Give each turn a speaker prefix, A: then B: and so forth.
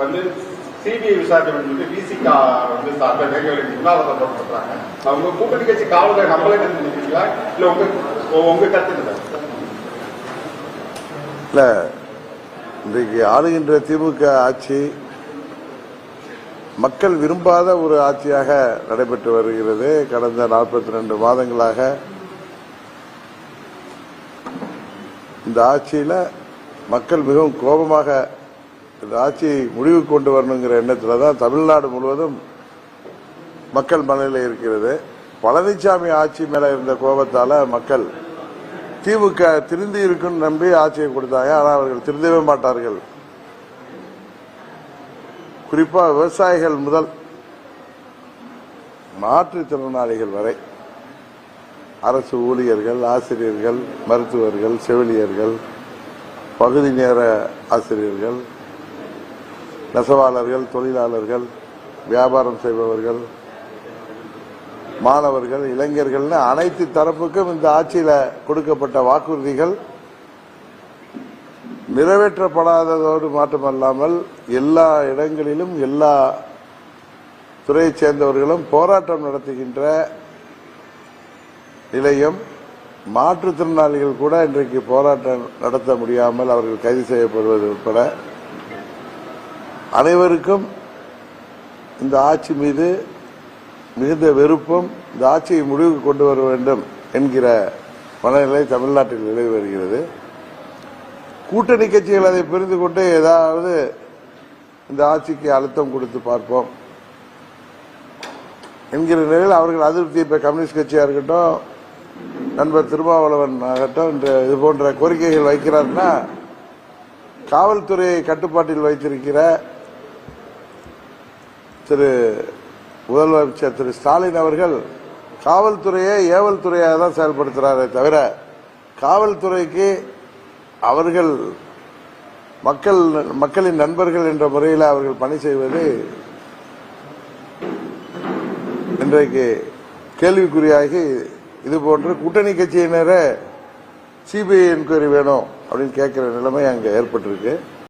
A: வந்து சிபிஐ விசாரிக்க வந்து விசிகா வந்து சார்ந்த வேலைகளுக்கு உண்ணாவிரதம் போட்டுறாங்க அவங்க கூட்டணி கட்சி காவலர் நம்மளே நினைக்கிறீங்களா இல்ல உங்க உங்க கருத்து
B: இல்ல இன்றைக்கு ஆளுகின்ற திமுக ஆட்சி மக்கள் விரும்பாத ஒரு ஆட்சியாக நடைபெற்று வருகிறது. கடந்த நாற்பத்தி ரெண்டு மாதங்களாக இந்த ஆட்சியில மக்கள் மிகவும் கோபமாக இந்த ஆட்சியை முடிவுக்கு கொண்டு வரணுங்கிற எண்ணத்தில் தான் தமிழ்நாடு முழுவதும் மக்கள் மனநிலை இருக்கிறது. பழனிசாமி ஆட்சி மேல இருந்த கோபத்தால மக்கள் திமுக திருந்தி இருக்குன்னு நம்பி ஆட்சியை கொடுத்தாங்க. ஆனால் அவர்கள் திருந்தவே மாட்டார்கள். குறிப்பா விவசாயிகள் முதல் மாற்றுத்திறனாளிகள் வரை அரசு ஊழியர்கள் ஆசிரியர்கள் மருத்துவர்கள் செவிலியர்கள் பகுதி நேர ஆசிரியர்கள் நெசவாளர்கள் தொழிலாளர்கள் வியாபாரம் செய்பவர்கள் மாணவர்கள் இளைஞர்கள்னு அனைத்து தரப்புக்கும் இந்த ஆட்சியில் கொடுக்கப்பட்ட வாக்குறுதிகள் நிறைவேற்றப்படாததோடு மட்டுமல்லாமல் எல்லா இடங்களிலும் எல்லா துறையைச் சேர்ந்தவர்களும் போராட்டம் நடத்துகின்ற நிலையும் மாற்றுத்திறனாளிகள் கூட இன்றைக்கு போராட்டம் நடத்த முடியாமல் அவர்கள் கைது செய்யப்படுவது உட்பட அனைவருக்கும் இந்த ஆட்சி மீது மிகுந்த வெறுப்பும் இந்த ஆட்சியை முடிவுக்கு கொண்டு வர வேண்டும் என்கிற மனநிலை தமிழ்நாட்டில் நிலவி வருகிறது. கூட்டணி கட்சிகள் அதை புரிந்து கொண்டு ஏதாவது இந்த ஆட்சிக்கு அழுத்தம் கொடுத்து பார்ப்போம் என்கிற நிலையில் அவர்கள் அதிருப்தி இப்ப கம்யூனிஸ்ட் கட்சியா இருக்கட்டும் நண்பர் திருமாவளவன் ஆகட்டும் இந்த இது போன்ற கோரிக்கைகள் வைக்கிறார்னா காவல்துறையை கட்டுப்பாட்டில் வைத்திருக்கிற திரு முதலமைச்சர் திரு ஸ்டாலின் அவர்கள் காவல்துறையை ஏவல் துறையாக தான் செயல்படுத்துகிறாரே தவிர காவல்துறைக்கு அவர்கள் மக்கள் மக்களின் நண்பர்கள் என்ற முறையில் அவர்கள் பணி செய்வது இன்றைக்கு கேள்விக்குறியாகி இதுபோன்று கூட்டணி கட்சியினரை சிபிஐ என்கொயரி வேணும் அப்படின்னு கேட்கிற நிலைமை அங்கே ஏற்பட்டிருக்கு.